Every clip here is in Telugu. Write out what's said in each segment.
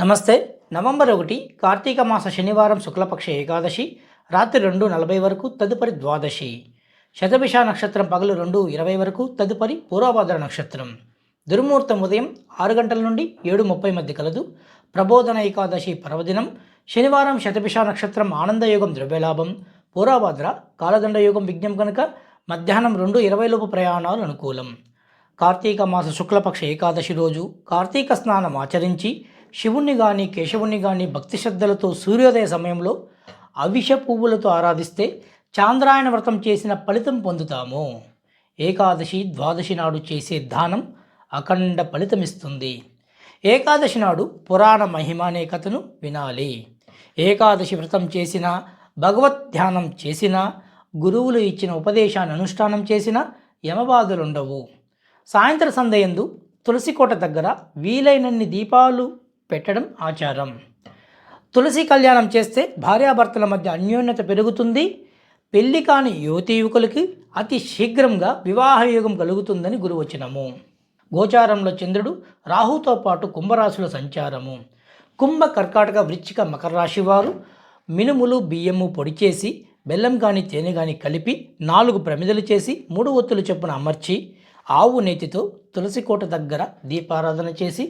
నమస్తే. నవంబర్ ఒకటి కార్తీక మాస శనివారం శుక్లపక్ష ఏకాదశి రాత్రి రెండు నలభై వరకు తదుపరి ద్వాదశి. శతభిష నక్షత్రం పగలు రెండు ఇరవై వరకు తదుపరి పూర్వభద్ర నక్షత్రం. దుర్ముహూర్తం ఉదయం ఆరు గంటల నుండి ఏడు ముప్పై మధ్య కలదు. ప్రబోధన ఏకాదశి పర్వదినం శనివారం శతభిష నక్షత్రం ఆనందయోగం ద్రవ్యలాభం పూర్వభద్ర కాలదండయోగం విజ్ఞం కనుక మధ్యాహ్నం రెండు ఇరవై లోపు ప్రయాణాలు అనుకూలం. కార్తీక మాస శుక్లపక్ష ఏకాదశి రోజు కార్తీక స్నానం ఆచరించి శివుణ్ణి కానీ కేశవుణ్ణి కానీ భక్తి శ్రద్ధలతో సూర్యోదయ సమయంలో అవిష పువ్వులతో ఆరాధిస్తే చాంద్రాయణ వ్రతం చేసిన ఫలితం పొందుతాము. ఏకాదశి ద్వాదశి నాడు చేసే దానం అఖండ ఫలితమిస్తుంది. ఏకాదశి నాడు పురాణ మహిమ అనే కథను వినాలి. ఏకాదశి వ్రతం చేసిన భగవత్ ధ్యానం చేసిన గురువులు ఇచ్చిన ఉపదేశాన్ని అనుష్ఠానం చేసిన యమబాధలుండవు. సాయంత్ర సందయందు తులసికోట దగ్గర వీలైనన్ని దీపాలు పెట్టడం ఆచారం. తులసి కళ్యాణం చేస్తే భార్యాభర్తల మధ్య అన్యోన్యత పెరుగుతుంది. పెళ్ళి కాని యువతి యువకులకి అతి శీఘ్రంగా వివాహ యోగం కలుగుతుందని గురువచనము. గోచారంలో చంద్రుడు రాహుతో పాటు కుంభరాశుల సంచారము. కుంభ కర్కాటక వృచ్చిక మకర రాశి వారు మినుములు బియ్యము పొడి చేసి బెల్లం కానీ తేనె కానీ కలిపి నాలుగు ప్రమిదలు చేసి మూడు ఒత్తులు చొప్పున అమర్చి ఆవు నేతితో తులసి కోట దగ్గర దీపారాధన చేసి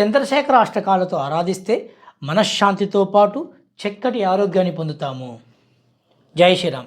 చంద్రశేఖర అష్టకాలతో ఆరాధిస్తే మనశ్శాంతితో పాటు చక్కటి ఆరోగ్యాన్ని పొందుతాము. జై శ్రీరామ్.